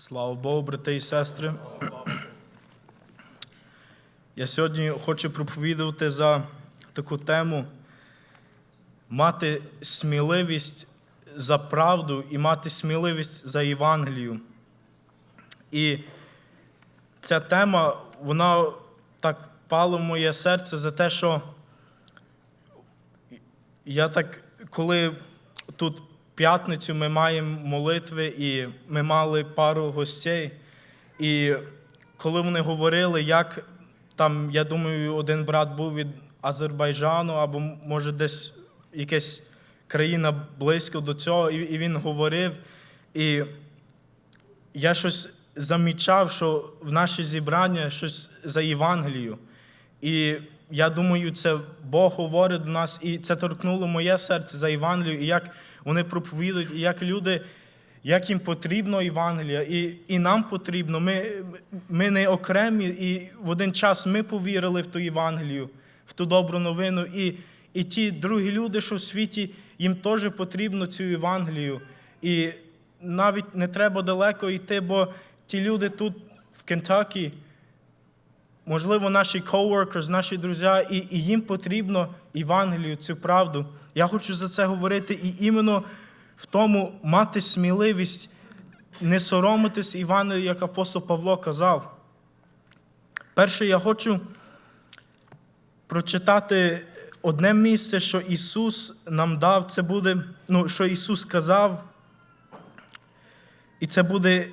Слава Богу, брати і сестри. Я сьогодні хочу проповідувати за таку тему мати сміливість за правду і мати сміливість за Євангелію. І ця тема, вона так пала в моє серце за те, що я так, коли тут п'ятницю ми маємо молитви, і ми мали пару гостей. І коли вони говорили, як там, я думаю, один брат був від Азербайджану, або може десь якась країна близько до цього, і, він говорив. І я щось замічав, що в наші зібрання щось за Євангелію. І я думаю, це Бог говорить до нас, і це торкнуло моє серце за Євангелію, і як вони проповідують, як люди, як їм потрібно Євангелія, і, і нам потрібно. Ми, ми не окремі, і в один час ми повірили в ту Євангелію, в ту добру новину. І, і ті другі люди, що в світі, їм теж потрібно цю Євангелію. І навіть не треба далеко йти, бо ті люди тут в Кентакі, можливо, наші coworkers, наші друзі, і, і їм потрібно Євангелію, цю правду. Я хочу за це говорити і іменно в тому мати сміливість не соромитись Івангелію, як апостол Павло казав. Перше, я хочу прочитати одне місце, що Ісус нам дав, це буде, ну, що Ісус сказав, і це буде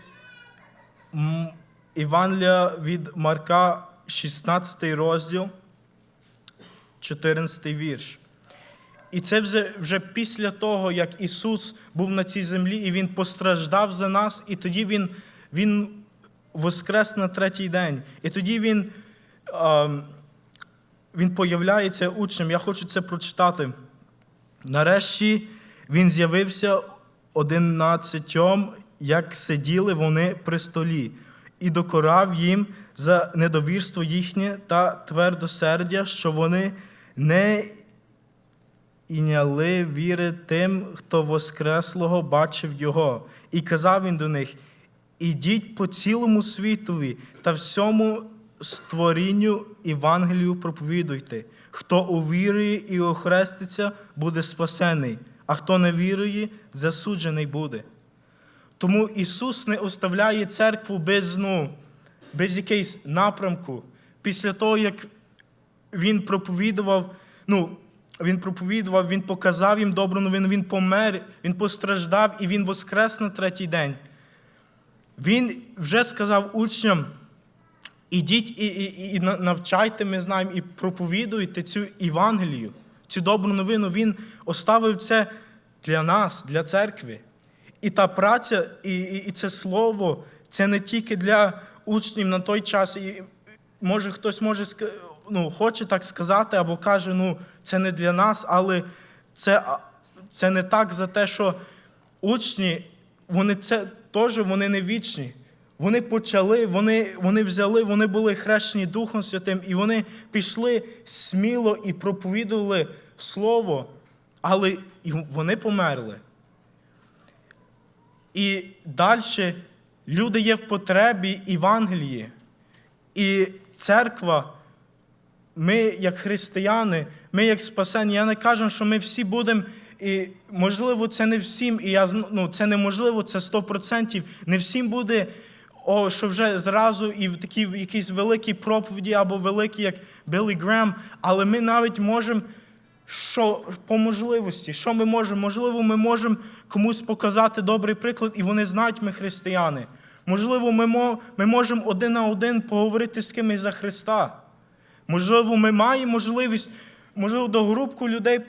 Івангелія від Марка, 16 розділ, 14 вірш. І це вже, вже після того, як Ісус був на цій землі, і Він постраждав за нас, і тоді Він, він воскрес на третій день. І тоді Він, ем, він появляється учнем. Я хочу це прочитати. Нарешті Він з'явився одинадцятьом, як сиділи вони при столі, і докорав їм за недовірство їхнє та твердосердя, що вони не іняли віри тим, хто Воскреслого бачив Його. І казав він до них: ідіть по цілому світові та всьому створінню Євангелію проповідуйте. Хто увірує і охреститься, буде спасений, а хто не вірує, засуджений буде. Тому Ісус не оставляє церкву без, ну, без якийсь напрямку. Після того, як Він проповідував, ну, Він проповідував, Він показав їм добру новину, Він помер, Він постраждав і Він воскрес на третій день. Він вже сказав учням, ідіть і, і, і навчайте, ми знаємо, і проповідуйте цю Євангелію, цю добру новину. Він оставив це для нас, для церкви. І та праця, і, і, і це слово, це не тільки для учнів на той час. І може хтось може ну, хоче так сказати, або каже, ну це не для нас, але це, це не так за те, що учні, вони це теж вони не вічні. Вони почали, вони, вони взяли, вони були хрещені Духом Святим, і вони пішли сміло і проповідували Слово, але вони померли. І далі люди є в потребі Євангелії. І церква, ми, як християни, ми як спасені, я не кажу, що ми всі будемо. І можливо, це не всім, і я ну, це неможливо, це 100%. Не всім буде, о, що вже зразу і в такій в великій проповіді або великій, як Біллі Грем, але ми навіть можемо що по можливості, що ми можемо? Можливо, ми можемо комусь показати добрий приклад, і вони знають, ми християни. Можливо, ми, ми можемо один на один поговорити з кимось за Христа. Можливо, ми маємо можливість, можливо, до групку людей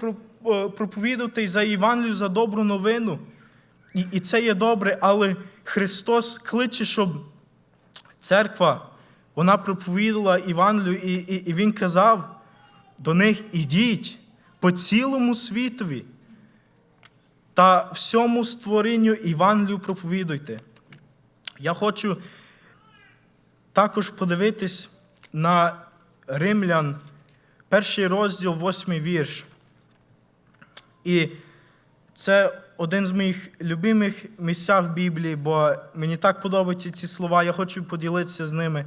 проповідати за Євангелію, за добру новину. І, і це є добре, але Христос кличе, щоб церква вона проповідала Євангелію, і, і, і Він казав до них: ідіть по цілому світові та всьому створінню Євангелію проповідуйте. Я хочу також подивитись на римлян, перший розділ, восьмий вірш. І це один з моїх любимих місця в Біблії, бо мені так подобаються ці слова, я хочу поділитися з ними.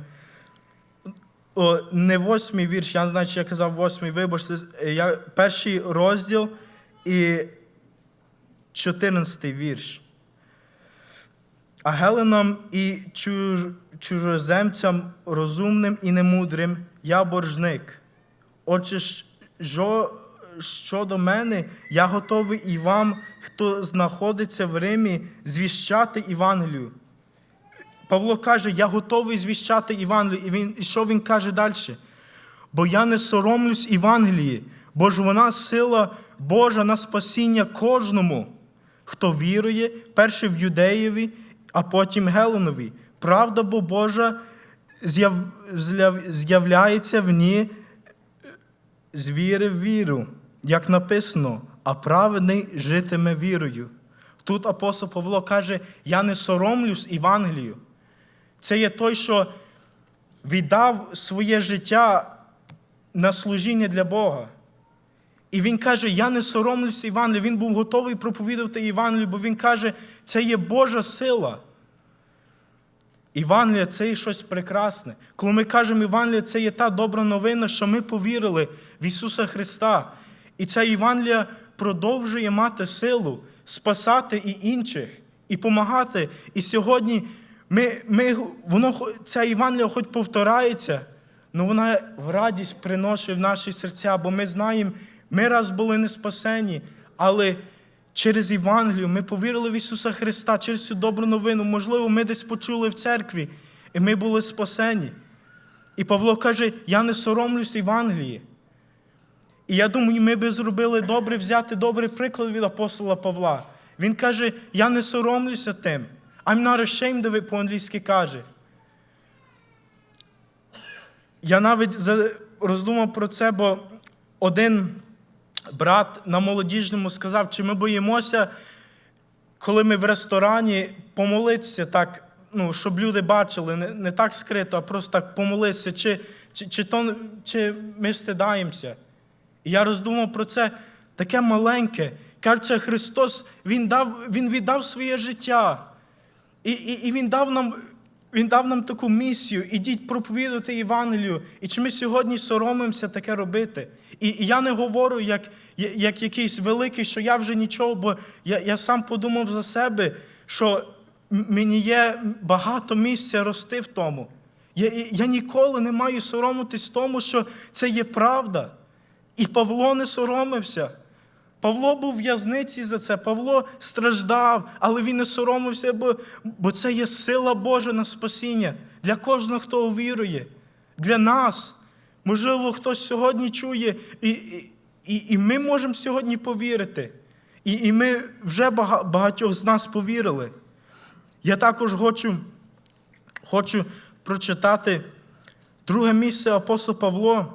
О, не восьмий вірш, я не знаю, чи я казав восьмий, вибачте, я, перший розділ і чотирнадцятий вірш. А геленам і чуж, чужоземцям розумним і немудрим я боржник. Отже, що, щодо мене, я готовий і вам, хто знаходиться в Римі, звіщати Євангелію. Павло каже, я готовий звіщати Євангелію. І, він, і що він каже далі? Бо я не соромлюсь Євангелії, бо ж вона сила Божа на спасіння кожному, хто вірує, перше в юдеєві, а потім Геленові. Правда бо Божа з'яв- з'яв- з'являється в ній з віри в віру, як написано, а праведний житиме вірою. Тут апостол Павло каже: Я не соромлюсь Євангелію. Це є той, що віддав своє життя на служіння для Бога. І він каже: Я не соромлюся Євангелію. Він був готовий проповідувати Євангелію, бо він каже, це є Божа сила. Євангелія це є щось прекрасне. Коли ми кажемо Євангелія, це є та добра новина, що ми повірили в Ісуса Христа. І ця Євангелія продовжує мати силу спасати і інших, і допомагати. І сьогодні ми, ми, воно, ця Євангелія хоч повторається, але вона в радість приносить в наші серця, бо ми знаємо, ми раз були не спасені, але через Євангелію ми повірили в Ісуса Христа, через цю добру новину. Можливо, ми десь почули в церкві, і ми були спасені. І Павло каже: Я не соромлюсь Євангелії. І я думаю, ми би зробили добре взяти добрий приклад від апостола Павла. Він каже: Я не соромлюся тим. I'm not ashamed of it, по-англійськи каже. Я навіть роздумав про це, бо один брат на молодіжному сказав, чи ми боїмося, коли ми в ресторані помолитися так, ну, щоб люди бачили, не, не так скрито, а просто так помолитися, чи, чи, чи, то, чи ми стидаємося. І я роздумав про це таке маленьке. Кажеться, Христос Він, дав, він віддав своє життя. І, і, і він, дав нам, він дав нам таку місію. Ідіть проповідувати Євангелію. І чи ми сьогодні соромимося таке робити? І, і я не говорю як, як якийсь великий, що я вже нічого, бо я, я сам подумав за себе, що мені є багато місця рости в тому. Я, я ніколи не маю соромитись тому, що це є правда. І Павло не соромився. Павло був в в'язниці за це, Павло страждав, але він не соромився, бо, бо це є сила Божа на спасіння для кожного, хто вірує, для нас. Можливо, хтось сьогодні чує, і, і, і ми можемо сьогодні повірити. І, і ми вже багатьох з нас повірили. Я також хочу, хочу прочитати друге місце апостол Павло.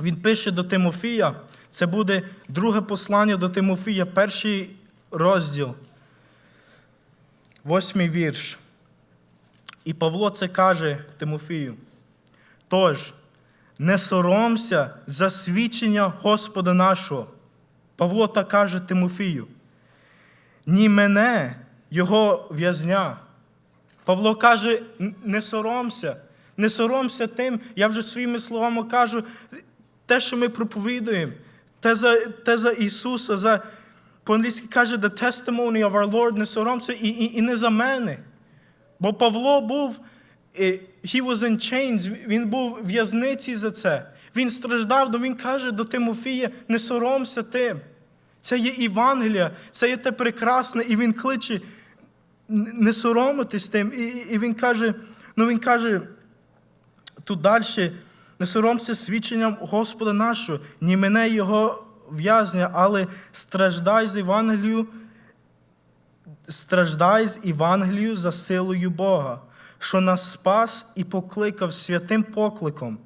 Він пише до Тимофія. Це буде друге послання до Тимофія, перший розділ, восьмий вірш. І Павло це каже Тимофію. Тож, не соромся за свідчення Господа нашого. Павло так каже Тимофію. Ні мене, його в'язня. Павло каже: не соромся, не соромся тим, я вже своїми словами кажу, те, що ми проповідуємо, те за, те за Ісуса, за, по-англійськи каже, the testimony of our Lord, не соромся і, і, і не за мене. Бо Павло був, е, he was in chains, він був в в'язниці за це. Він страждав, але він каже до Тимофія, не соромся тим. Це є Євангелія, це є те прекрасне, і він кличе не соромитись тим. І, і- і він каже, ну він каже тут далі, не соромся свідченням Господа нашого, ні мене його в'язня, але страждай з Євангелію, страждай з Євангелію за силою Бога, що нас спас і покликав святим покликом,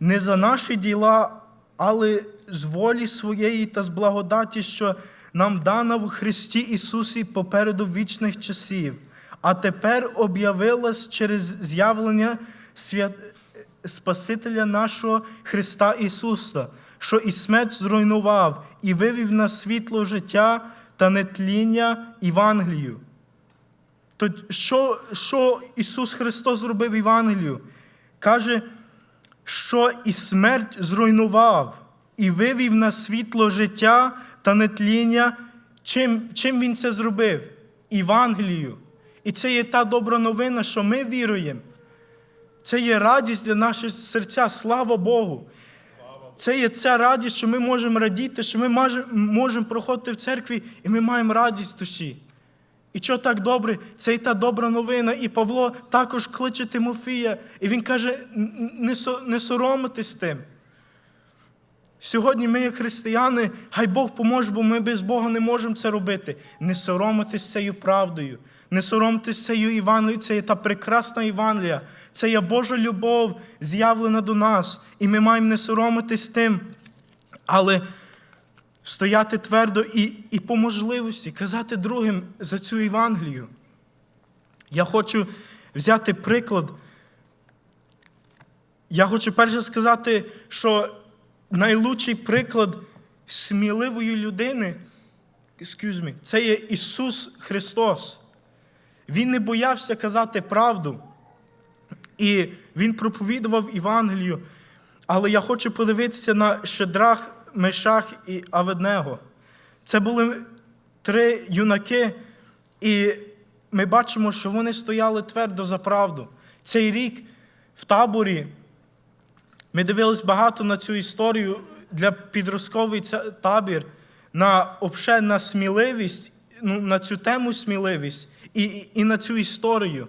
не за наші діла, але з волі своєї та з благодаті, що нам дана в Христі Ісусі попереду вічних часів, а тепер об'явилась через з'явлення свят... Спасителя нашого Христа Ісуса, що і смерть зруйнував, і вивів на світло життя та нетління Євангелію. То що, що Ісус Христос зробив Євангелію? Каже, що і смерть зруйнував, і вивів на світло життя та нетління. Чим, чим Він це зробив? Євангелію. І це є та добра новина, що ми віруємо. Це є радість для наших серця, слава Богу. Це є ця радість, що ми можемо радіти, що ми можемо проходити в церкві, і ми маємо радість в душі. І що так добре, це і та добра новина. І Павло також кличе Тимофія, і він каже: не, со- не соромитись тим. Сьогодні ми, як християни, хай Бог поможе, бо ми без Бога не можемо це робити. Не соромитись цією правдою, не соромтесь цією Івангелією, це є та прекрасна Євангелія, це є Божа любов, з'явлена до нас. І ми маємо не соромитись тим, але стояти твердо і, і по можливості казати другим за цю Євангелію. Я хочу взяти приклад. Я хочу перше сказати, що найлучший приклад сміливої людини excuse me, це є Ісус Христос. Він не боявся казати правду. І Він проповідував Євангелію. Але я хочу подивитися на Шедрах, Мешах і Аведнего. Це були три юнаки, і ми бачимо, що вони стояли твердо за правду. Цей рік в таборі ми дивились багато на цю історію для підростковий табір, на, обше, на сміливість, ну, на цю тему сміливість і, і, і на цю історію.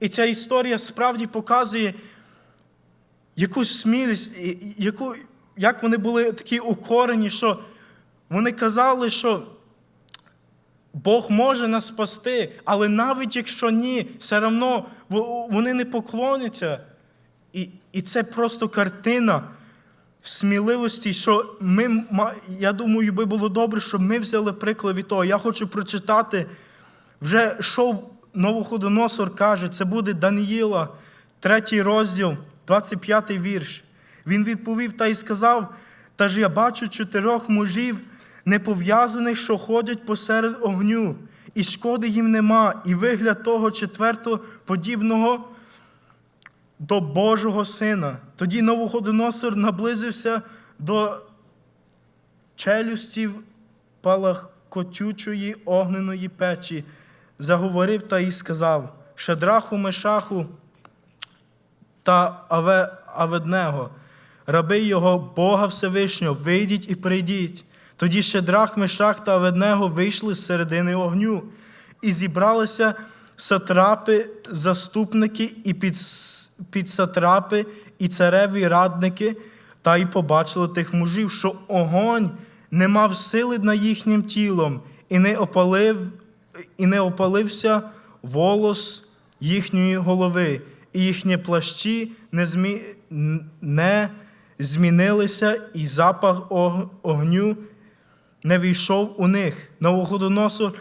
І ця історія справді показує якусь смілість, яку, як вони були такі укорені, що вони казали, що Бог може нас спасти, але навіть якщо ні, все одно вони не поклоняться. І, і це просто картина сміливості, що ми, я думаю, би було добре, щоб ми взяли приклад від того. Я хочу прочитати, вже шов Новоходоносор каже, це буде Даниїла, третій розділ, 25 вірш. Він відповів та й сказав: Та ж я бачу чотирьох мужів, непов'язаних, що ходять посеред огню, і шкоди їм нема, і вигляд того четвертого подібного до Божого Сина. Тоді Новоходоносор наблизився до челюстів палахкотючої огненої печі, заговорив та й сказав: Шедраху, Мешаху та Аве, Аведнего, раби його Бога Всевишнього, вийдіть і прийдіть. Тоді Шедрах, Мешах та Аведнего вийшли з середини огню, і зібралися сатрапи, заступники і підс- підсатрапи, і цареві радники, та й побачили тих мужів, що огонь не мав сили над їхнім тілом, і не опалив, і не опалився волос їхньої голови, і їхні плащі не, змі... не змінилися, і запах огню не війшов у них. Новоходоносор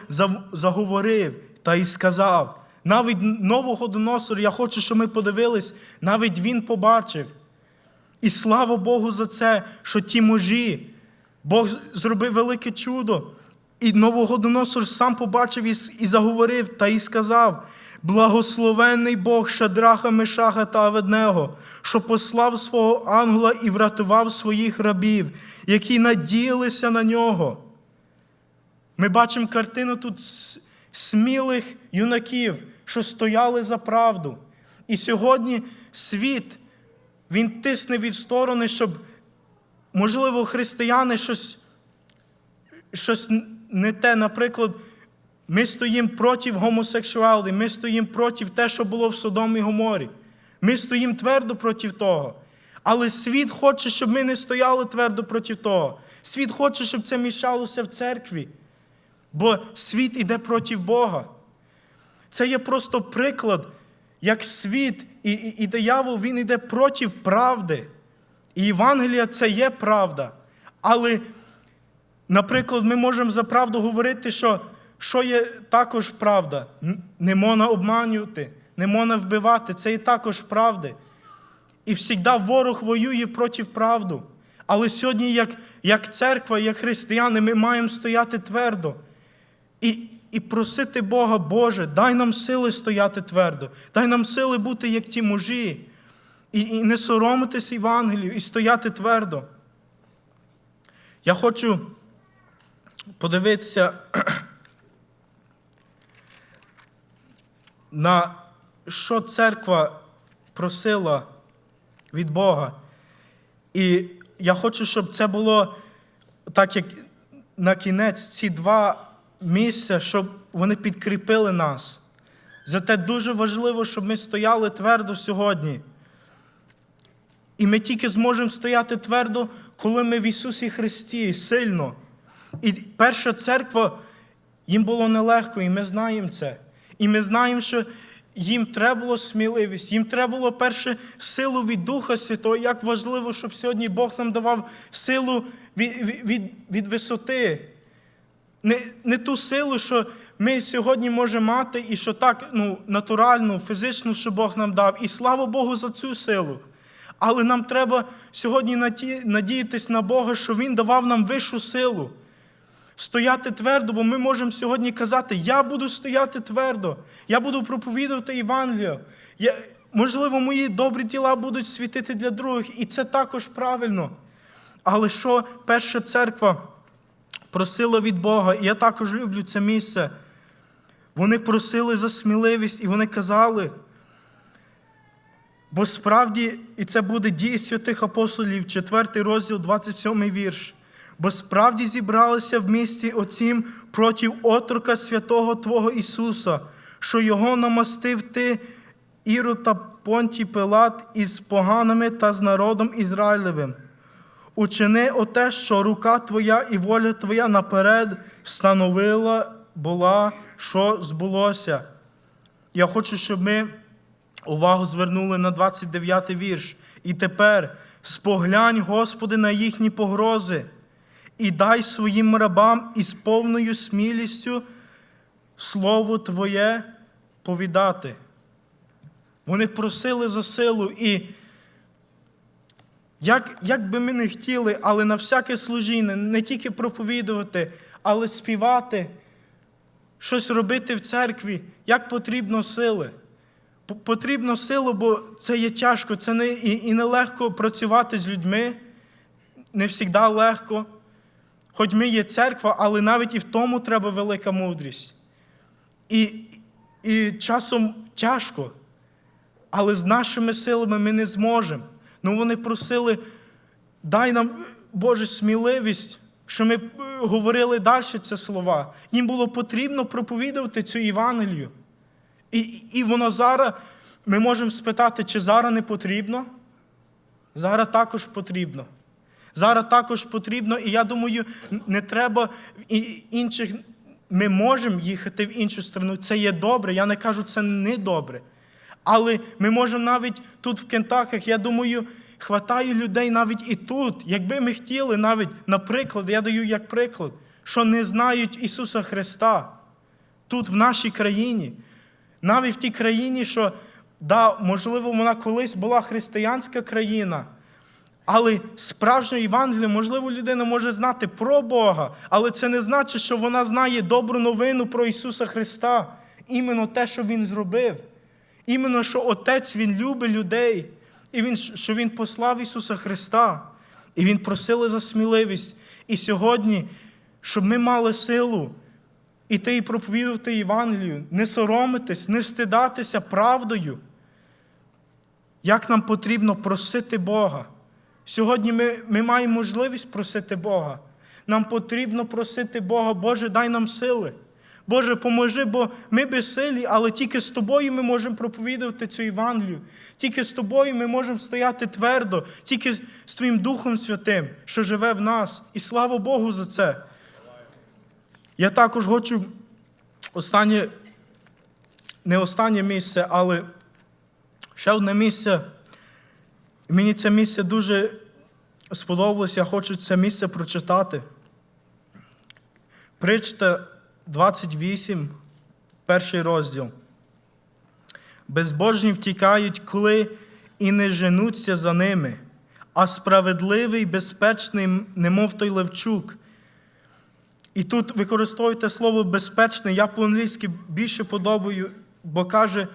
заговорив та й сказав. Навіть Новоходоносор, я хочу, щоб ми подивились, навіть він побачив. І слава Богу за це, що ті мужі, Бог зробив велике чудо. І Новогодоносор сам побачив і, заговорив та й сказав: Благословенний Бог Шадраха, Мешаха та Аведнего, що послав свого ангела і врятував своїх рабів, які надіялися на нього. Ми бачимо картину тут смілих юнаків, що стояли за правду. І сьогодні світ, він тисне від сторони, щоб, можливо, християни щось, щось не те, наприклад, ми стоїмо проти гомосексуалії, ми стоїмо проти те, що було в Содомі і Гоморі. Ми стоїмо твердо проти того. Але світ хоче, щоб ми не стояли твердо проти того. Світ хоче, щоб це мішалося в церкві. Бо світ іде проти Бога. Це є просто приклад, як світ і, і, і диявол він іде проти правди. І Євангелія це є правда. Але, наприклад, ми можемо за правду говорити, що, що є також правда. Не можна обманювати, не можна вбивати. Це є також правди. І завжди ворог воює проти правди. Але сьогодні, як, як церква, як християни, ми маємо стояти твердо. І, і просити Бога, Боже, дай нам сили стояти твердо, дай нам сили бути як ті мужі, і, і не соромитись Євангелію, і стояти твердо. Я хочу подивитися на що церква просила від Бога. І я хочу, щоб це було так, як на кінець ці два місця, щоб вони підкріпили нас. Зате дуже важливо, щоб ми стояли твердо сьогодні. І ми тільки зможемо стояти твердо, коли ми в Ісусі Христі сильно. І перша церква, їм було нелегко, і ми знаємо це. І ми знаємо, що їм треба було сміливість, їм треба було перше силу від Духа Святого. Як важливо, щоб сьогодні Бог нам давав силу від, від, від, висоти. Не, не ту силу, що ми сьогодні можемо мати, і що так ну, натуральну, фізичну, що Бог нам дав. І слава Богу за цю силу. Але нам треба сьогодні наді- надіятись на Бога, що Він давав нам вищу силу. Стояти твердо, бо ми можемо сьогодні казати, я буду стояти твердо, я буду проповідувати Євангелію. Я, можливо, мої добрі діла будуть світити для других, і це також правильно. Але що перша церква просила від Бога, і я також люблю це місце. Вони просили за сміливість, і вони казали. Бо справді, і це буде дії святих апостолів, 4 розділ, 27 вірш. Бо справді зібралися в місті оцім проти отрока святого Твого Ісуса, що Його намастив ти, Іру та Понтій Пилат із поганими та з народом Ізраїлевим. Учини оте, що рука Твоя і воля Твоя наперед встановила була, що збулося. Я хочу, щоб ми увагу звернули на 29 вірш. І тепер споглянь, Господи, на їхні погрози, і дай своїм рабам із повною смілістю Слово Твоє повідати. Вони просили за силу, і як, як би ми не хотіли, але на всяке служіння, не тільки проповідувати, але співати, щось робити в церкві, як потрібно сили. Потрібно силу, бо це є тяжко, це не, і, і нелегко працювати з людьми, не завжди легко. Хоч ми є церква, але навіть і в тому треба велика мудрість. І, і часом тяжко, але з нашими силами ми не зможемо. Ну вони просили, дай нам, Боже, сміливість, що ми е, говорили далі ці слова. Їм було потрібно проповідувати цю Євангелію. І, і воно зараз, ми можемо спитати, чи зараз не потрібно? Зараз також потрібно. Зараз також потрібно, і я думаю, не треба інших. Ми можемо їхати в іншу сторону. Це є добре. Я не кажу, це не добре. Але ми можемо навіть тут, в Кентаках, я думаю, хватає людей навіть і тут. Якби ми хотіли, навіть, наприклад, я даю як приклад, що не знають Ісуса Христа тут, в нашій країні. Навіть в тій країні, що, да, можливо, вона колись була християнська країна, але справжнє Євангеліє, можливо, людина може знати про Бога, але це не значить, що вона знає добру новину про Ісуса Христа, іменно те, що Він зробив. Іменно, що Отець Він любить людей, і він, що Він послав Ісуса Христа. І Він просили за сміливість. І сьогодні, щоб ми мали силу іти і проповідувати Євангелію, не соромитись, не встидатися правдою. Як нам потрібно просити Бога? Сьогодні ми, ми маємо можливість просити Бога. Нам потрібно просити Бога, Боже, дай нам сили. Боже, поможи, бо ми безсилі, але тільки з тобою ми можемо проповідувати цю Євангелію. Тільки з тобою ми можемо стояти твердо, тільки з Твоїм Духом Святим, що живе в нас. І слава Богу за це. Я також хочу останнє, не останнє місце, але ще одне місце. І Мені це місце дуже сподобалося, я хочу це місце прочитати. Причта 28, перший розділ. Безбожні втікають, коли і не женуться за ними, а справедливий, безпечний, немов той левчук, І тут використовуєте слово безпечне. Я по-англійськи більше подобаю, бо каже,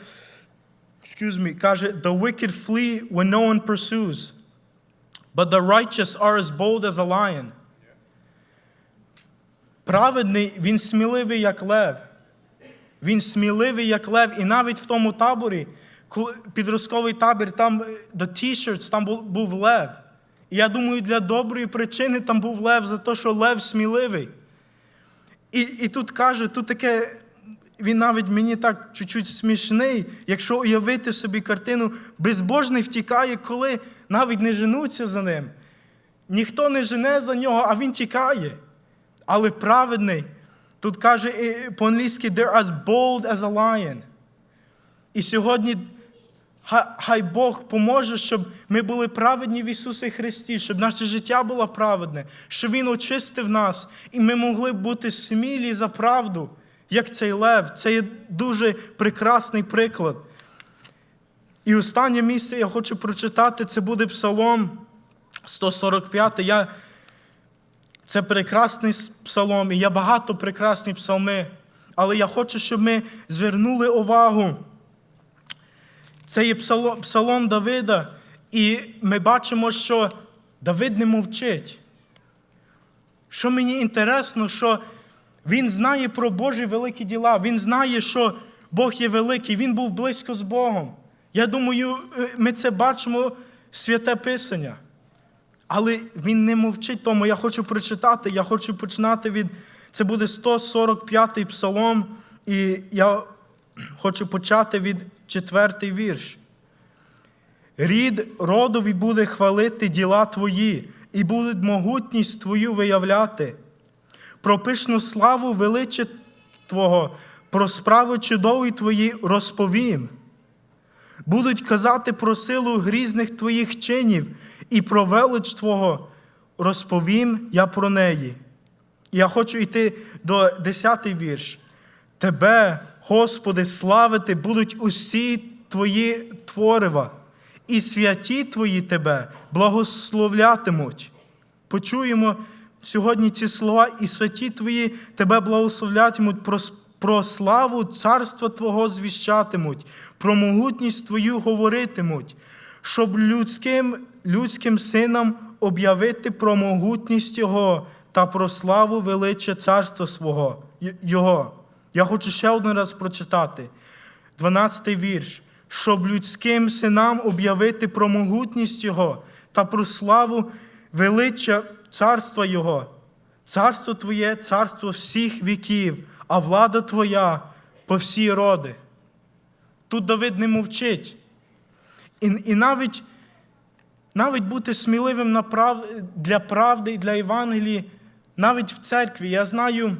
excuse me, каже, the wicked flee when no one pursues, but the righteous are as bold as a lion. Праведний, він сміливий, як лев. Він сміливий, як лев. І навіть в тому таборі, підростковий табір, там е, the t-shirts, там був лев. І я думаю, для доброї причини там був лев за те, що лев сміливий. І, і тут каже, тут таке, він навіть мені так чуть-чуть смішний, якщо уявити собі картину, безбожний втікає, коли навіть не женуться за ним. Ніхто не жене за нього, а він тікає. Але праведний, тут каже е, по-англійськи, they're as bold as a lion. І сьогодні хай Бог поможе, щоб ми були праведні в Ісусі Христі, щоб наше життя було праведне, щоб Він очистив нас, і ми могли бути смілі за правду, як цей лев. Це є дуже прекрасний приклад. І останнє місце я хочу прочитати, це буде Псалом 145. Я... Це прекрасний псалом, і є багато прекрасних псалми. Але я хочу, щоб ми звернули увагу. Це є псалом, Давида, і ми бачимо, що Давид не мовчить. Що мені інтересно, що він знає про Божі великі діла, він знає, що Бог є великий, він був близько з Богом. Я думаю, е, ми це бачимо святе Писання. Але він не мовчить тому. Я хочу прочитати, я хочу починати від. Це буде 145-й псалом, і я хочу почати від четвертий вірш. Рід родові буде хвалити діла твої, і будуть могутність твою виявляти. Про пишну славу величі Твого, про справи чудові твої розповім. Будуть казати про силу грізних твоїх чинів і про велич Твого розповім я про неї. Я хочу йти до 10 вірш. Тебе, Господи, славити будуть усі Твої творива, і святі Твої Тебе благословлятимуть. Почуємо сьогодні ці слова, і святі Твої Тебе благословлятимуть про, про славу царства Твого звіщатимуть, про могутність Твою говоритимуть, щоб людським, людським синам об'явити про могутність Його та про славу величе царства свого, Його. Я хочу ще один раз прочитати. 12 вірш. Щоб людським синам об'явити про могутність Його та про славу величчя царства Його. Царство Твоє, царство всіх віків, а влада Твоя по всі роди. Тут Давид не мовчить. І, і навіть, навіть бути сміливим для правди і для Євангелії, навіть в церкві. Я знаю,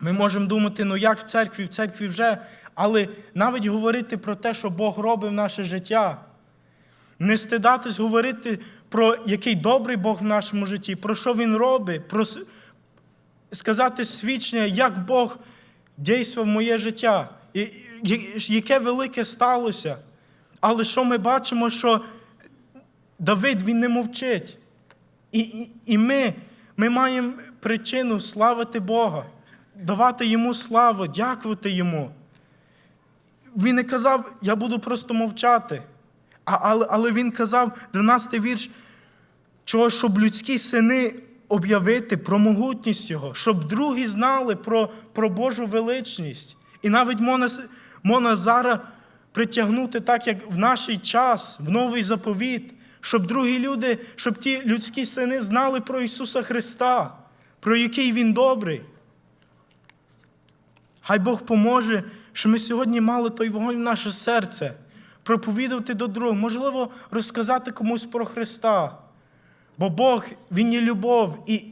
ми можемо думати, ну як в церкві, в церкві вже, але навіть говорити про те, що Бог робить в наше життя. Не стидатись говорити про який добрий Бог в нашому житті, про що Він робить, про сказати свідчення, як Бог дійствував в моє життя, і- яке велике сталося. Але що ми бачимо, що Давид він не мовчить. І, і, і ми, ми маємо причину славити Бога, давати йому славу, дякувати йому. Він не казав, я буду просто мовчати. А, але, але він казав, 12 вірш, чого, щоб людські сини об'явити про могутність Його, щоб другі знали про, про Божу величність. І навіть можна, с- можна зараз притягнути так, як в наш час, в новий заповіт, щоб другі люди, щоб ті людські сини знали про Ісуса Христа, про який Він добрий. Хай Бог поможе, що ми сьогодні мали той вогонь в наше серце, проповідувати до другого, можливо, розказати комусь про Христа. Бо Бог, Він є любов, і,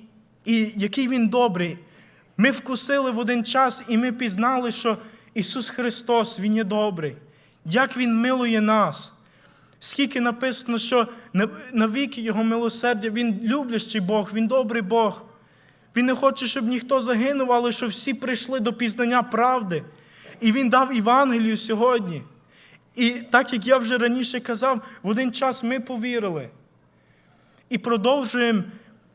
і який Він добрий. Ми вкусили в один час, і ми пізнали, що Ісус Христос, Він є добрий. Як Він милує нас. Скільки написано, що навіки Його милосердя, Він люблячий Бог, Він добрий Бог. Він не хоче, щоб ніхто загинув, але щоб всі прийшли до пізнання правди. І Він дав Євангелію сьогодні. І так як я вже раніше казав, в один час ми повірили. І продовжуємо.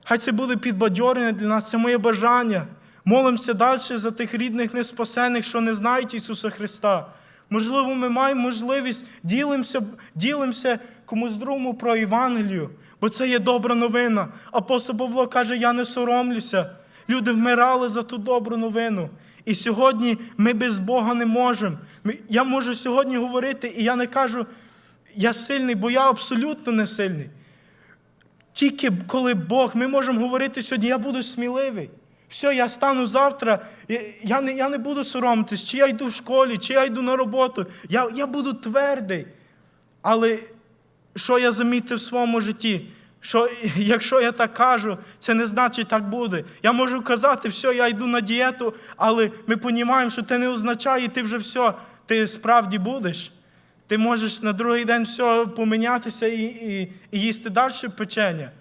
Хай це буде підбадьорення для нас, це моє бажання. Молимося далі за тих рідних неспасених, що не знають Ісуса Христа. Можливо, ми маємо можливість ділимося, ділимося комусь другому про Євангелію, бо це є добра новина. Апостол Павло каже: Я не соромлюся. Люди вмирали за ту добру новину. І сьогодні ми без Бога не можемо. Я можу сьогодні говорити, і я не кажу, я сильний, бо я абсолютно не сильний. Тільки коли Бог, ми можемо говорити сьогодні, я буду сміливий. Все, я стану завтра, я- не, я не буду соромитись, чи я йду в школі, чи я йду на роботу. Я, я буду твердий. Але що я замітив в своєму житті? Що якщо я так кажу, це не значить так буде. Я можу казати, все, я йду на дієту, але ми розуміємо, що це не означає, ти вже все, ти справді будеш. Ти можеш на другий день все помінятися і, і, і їсти далі печення.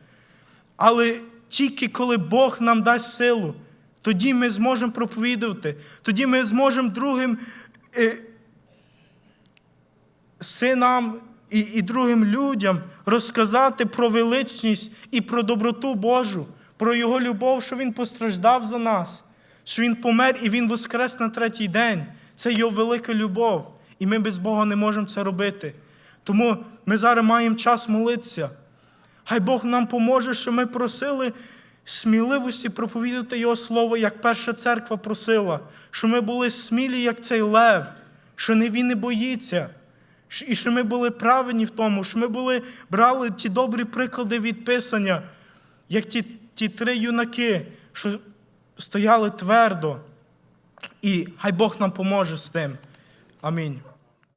Але тільки коли Бог нам дасть силу, тоді ми зможемо проповідувати, тоді ми зможемо другим е, синам і, і другим людям розказати про величність і про доброту Божу, про Його любов, що Він постраждав за нас, що Він помер і Він воскрес на третій день. Це Його велика любов. І ми без Бога не можемо це робити. Тому ми зараз маємо час молитися. Хай Бог нам поможе, що ми просили сміливості проповідати Його Слово, як перша церква просила, що ми були смілі, як цей лев, що не він не боїться, і що ми були правильні в тому, що ми були, брали ті добрі приклади від Писання, як ті, ті три юнаки, що стояли твердо. І хай Бог нам поможе з тим. Амінь.